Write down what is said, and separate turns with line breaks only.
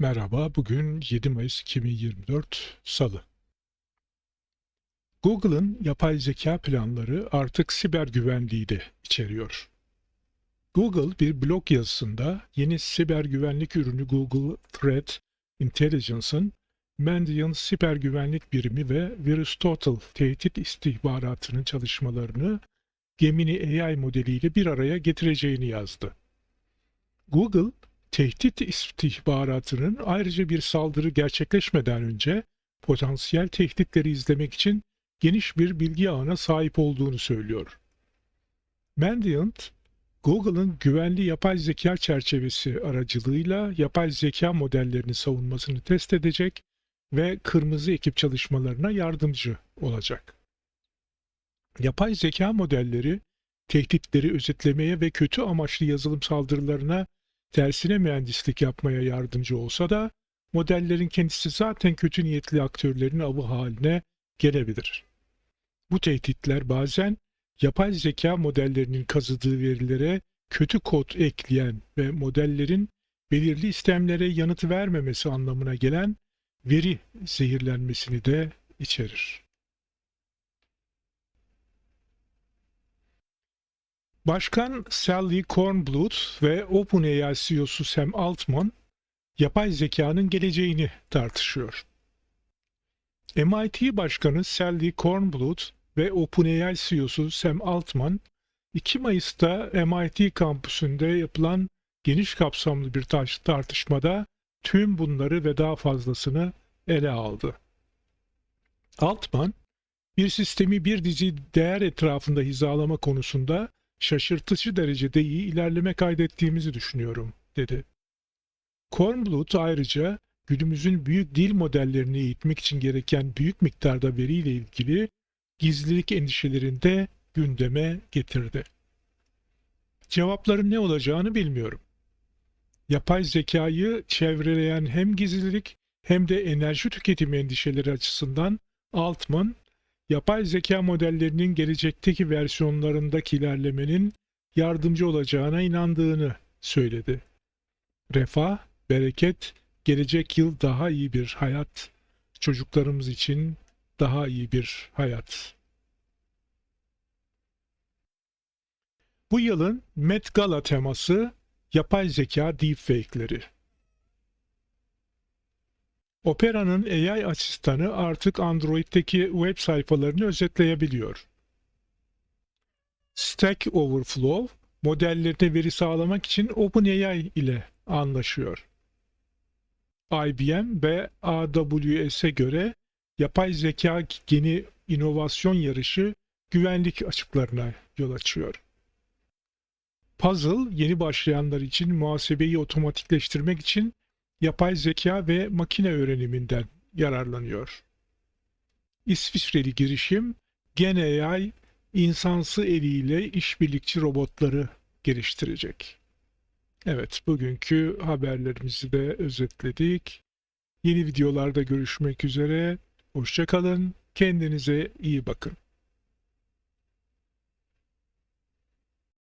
Merhaba, bugün 7 Mayıs 2024 Salı. Google'ın yapay zeka planları artık siber güvenliği de içeriyor. Google bir blog yazısında yeni siber güvenlik ürünü Google Threat Intelligence'ın Mandiant Siber Güvenlik Birimi ve VirusTotal tehdit istihbaratının çalışmalarını Gemini AI modeliyle bir araya getireceğini yazdı. Google, tehdit istihbaratının ayrıca bir saldırı gerçekleşmeden önce potansiyel tehditleri izlemek için geniş bir bilgi ağına sahip olduğunu söylüyor. Mandiant, Google'ın güvenli yapay zeka çerçevesi aracılığıyla yapay zeka modellerini savunmasını test edecek ve kırmızı ekip çalışmalarına yardımcı olacak. Yapay zeka modelleri tehditleri özetlemeye ve kötü amaçlı yazılım saldırılarına tersine mühendislik yapmaya yardımcı olsa da modellerin kendisi zaten kötü niyetli aktörlerin avı haline gelebilir. Bu tehditler bazen yapay zeka modellerinin kazıdığı verilere kötü kod ekleyen ve modellerin belirli istemlere yanıt vermemesi anlamına gelen veri zehirlenmesini de içerir. Başkan Sally Kornbluth ve OpenAI CEO'su Sam Altman yapay zekanın geleceğini tartışıyor. MIT Başkanı Sally Kornbluth ve OpenAI CEO'su Sam Altman 2 Mayıs'ta MIT kampüsünde yapılan geniş kapsamlı bir tartışmada tüm bunları ve daha fazlasını ele aldı. Altman, bir sistemi bir dizi değer etrafında hizalama konusunda şaşırtıcı derecede iyi ilerleme kaydettiğimizi düşünüyorum, dedi. Kornbluth ayrıca günümüzün büyük dil modellerini eğitmek için gereken büyük miktarda veriyle ilgili gizlilik endişelerini de gündeme getirdi. Cevapların ne olacağını bilmiyorum. Yapay zekayı çevreleyen hem gizlilik hem de enerji tüketimi endişeleri açısından Altman, yapay zeka modellerinin gelecekteki versiyonlarındaki ilerlemenin yardımcı olacağına inandığını söyledi. Refah, bereket, gelecek yıl daha iyi bir hayat, çocuklarımız için daha iyi bir hayat. Bu yılın Met Gala teması yapay zeka deepfake'leri. Opera'nın AI asistanı artık Android'deki web sayfalarını özetleyebiliyor. Stack Overflow modellerine veri sağlamak için OpenAI ile anlaşıyor. IBM ve AWS'e göre yapay zeka yeni inovasyon yarışı güvenlik açıklarına yol açıyor. Puzzle yeni başlayanlar için muhasebeyi otomatikleştirmek için yapay zeka ve makine öğreniminden yararlanıyor. İsviçreli girişim GenAI insansı eliyle işbirlikçi robotları geliştirecek. Evet, bugünkü haberlerimizi de özetledik. Yeni videolarda görüşmek üzere. Hoşçakalın. Kendinize iyi bakın.